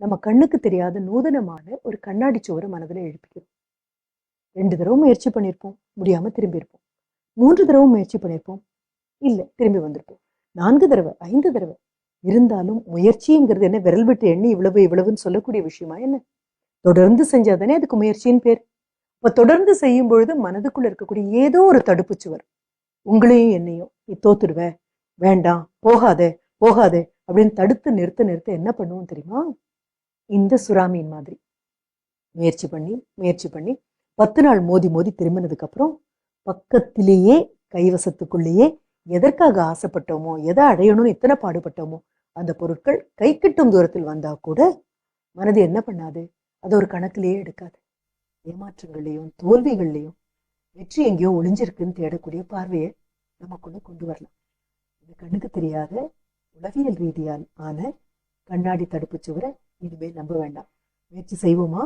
நம்ம கண்ணுக்கு தெரியாத நூதனமான ஒரு கண்ணாடி சுவரை மனதில் எழுப்பிக்கிறோம். ரெண்டு தடவை முயற்சி பண்ணியிருப்போம் முடியாம திரும்பி இருப்போம். மூன்று தடவை முயற்சி பண்ணியிருப்போம் இல்லை திரும்பி வந்திருப்போம். நான்கு தடவை ஐந்து தடவை. இருந்தாலும் முயற்சிங்கிறது என்ன? விரல் விட்டு எண்ணி இவ்வளவு இவ்வளவுன்னு சொல்லக்கூடிய விஷயமா என்ன? தொடர்ந்து செஞ்சாதானே அதுக்கு முயற்சின்னு பேர். இப்போ தொடர்ந்து செய்யும் பொழுது மனதுக்குள்ள இருக்கக்கூடிய ஏதோ ஒரு தடுப்பு சுவர். உங்களையும் என்னையும் நீ தோத்துடுவ வேண்டாம் போகாதே போகாதே அப்படின்னு தடுத்து நிறுத்த நிறுத்த என்ன பண்ணுவோம் தெரியுமா? இந்த சுறாமீன் மாதிரி. முயற்சி பண்ணி முயற்சி பண்ணி பத்து நாள் மோதி மோதி திரும்பினதுக்கு அப்புறம் பக்கத்திலேயே கைவசத்துக்குள்ளேயே எதற்காக ஆசைப்பட்டோமோ எதை அடையணும்னு எத்தனை பாடுபட்டோமோ அந்த பொருட்கள் கை கிட்டும் தூரத்தில் வந்தா கூட மனது என்ன பண்ணாது? அது ஒரு கணக்கிலேயே எடுக்காது. ஏமாற்றங்கள்லையும் தோல்விகள்லையும் வெற்றி எங்கேயோ ஒளிஞ்சிருக்குன்னு தேடக்கூடிய பார்வையை நமக்குள்ள கொண்டு வரலாம். இது கண்ணுக்கு தெரியாத உளவியல் ரீதியால் ஆன கண்ணாடி தடுப்பு சுவரை இனிமேல் நம்ப வேண்டாம். முயற்சி செய்வோமா?